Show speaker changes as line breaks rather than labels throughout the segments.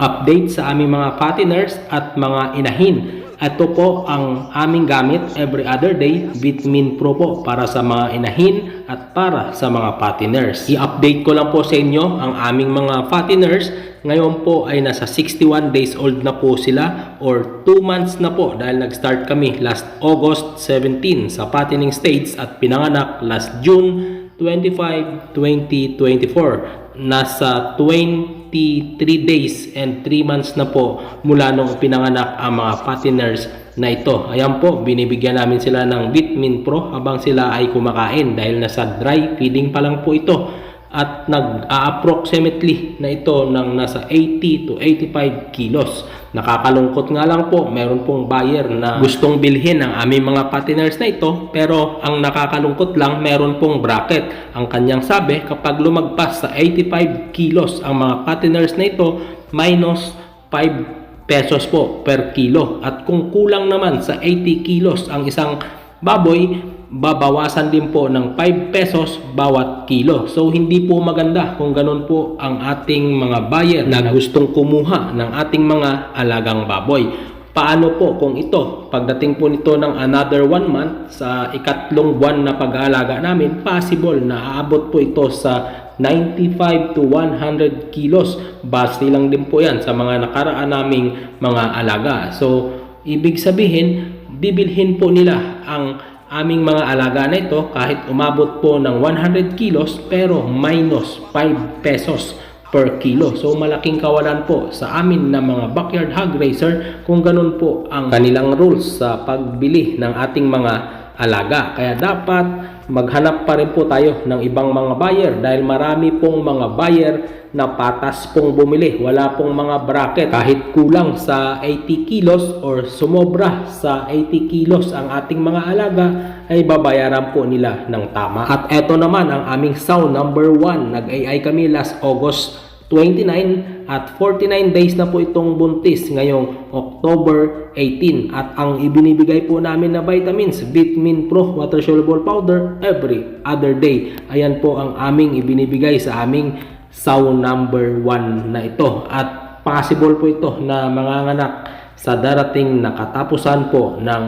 update sa aming mga patiners at mga inahin. Ito po ang aming gamit every other day, Vitamin Pro po para sa mga inahin at para sa mga patiners. I-update ko lang po sa inyo ang aming mga patiners. Ngayon po ay nasa 61 days old na po sila or 2 months na po dahil nag-start kami last August 17 sa patining stage at pinanganak last June 25, 2024. Nasa 23 days and 3 months na po mula nung pinanganak ang mga patiners na ito. Ayan po, binibigyan namin sila ng Vitamin Pro habang sila ay kumakain dahil nasa dry feeding pa lang po ito at nag-approximately na ito ng nasa 80 to 85 kilos. Nakakalungkot nga lang po, meron pong buyer na gustong bilhin ang aming mga patiners na ito pero ang nakakalungkot lang meron pong bracket. Ang kanyang sabi kapag lumagpas sa 85 kilos ang mga patiners na ito minus 5 pesos po per kilo at kung kulang naman sa 80 kilos ang isang baboy babawasan din po ng 5 pesos bawat kilo. So hindi po maganda kung ganun po ang ating mga buyer na gustong kumuha ng ating mga alagang baboy. Paano po kung ito, pagdating po nito ng another 1 month sa ikatlong buwan na pag-aalaga namin, possible na aabot po ito sa 95 to 100 kilos. Base lang din po yan sa mga nakaraan naming mga alaga. So, ibig sabihin, bibilhin po nila ang aming mga alaga na ito kahit umabot po ng 100 kilos pero minus 5 pesos per kilo. So malaking kawalan po sa amin na mga backyard hog racer kung ganun po ang kanilang rules sa pagbili ng ating mga alaga. Kaya dapat maghanap pa rin po tayo ng ibang mga buyer dahil marami pong mga buyer na patas pong bumili. Wala pong mga bracket. Kahit kulang sa 80 kilos or sumobra sa 80 kilos ang ating mga alaga ay babayaran po nila ng tama. At eto naman ang aming sound number 1. Nag-AI kami last August 29 at 49 days na po itong buntis ngayong October 18 at ang ibinibigay po namin na vitamins Vitamin Pro Water Soluble Powder every other day. Ayan po ang aming ibinibigay sa aming sow number 1 na ito. At possible po ito na manganganak sa darating na katapusan po ng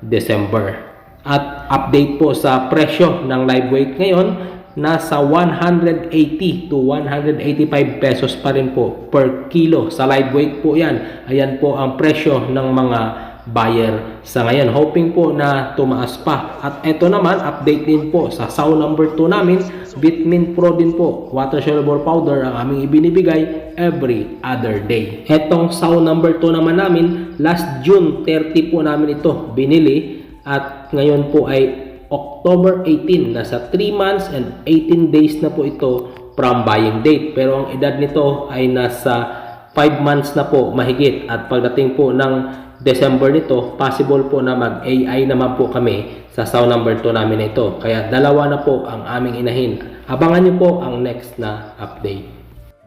December. At update po sa presyo ng live weight ngayon nasa 180 to 185 pesos pa rin po per kilo. Sa live weight po yan. Ayan po ang presyo ng mga buyer sa ngayon. Hoping po na tumaas pa. At ito naman, update din po sa sow number 2 namin. Vitamin Pro din po. Water soluble powder ang aming ibinibigay every other day. Etong sow number 2 naman namin, last June 30 po namin ito binili. At ngayon po ay October 18, nasa 3 months and 18 days na po ito from buying date. Pero ang edad nito ay nasa 5 months na po mahigit. At pagdating po ng December nito, possible po na mag-AI naman po kami sa sound number 2 namin na ito. Kaya dalawa na po ang aming inahin. Abangan niyo po ang next na update.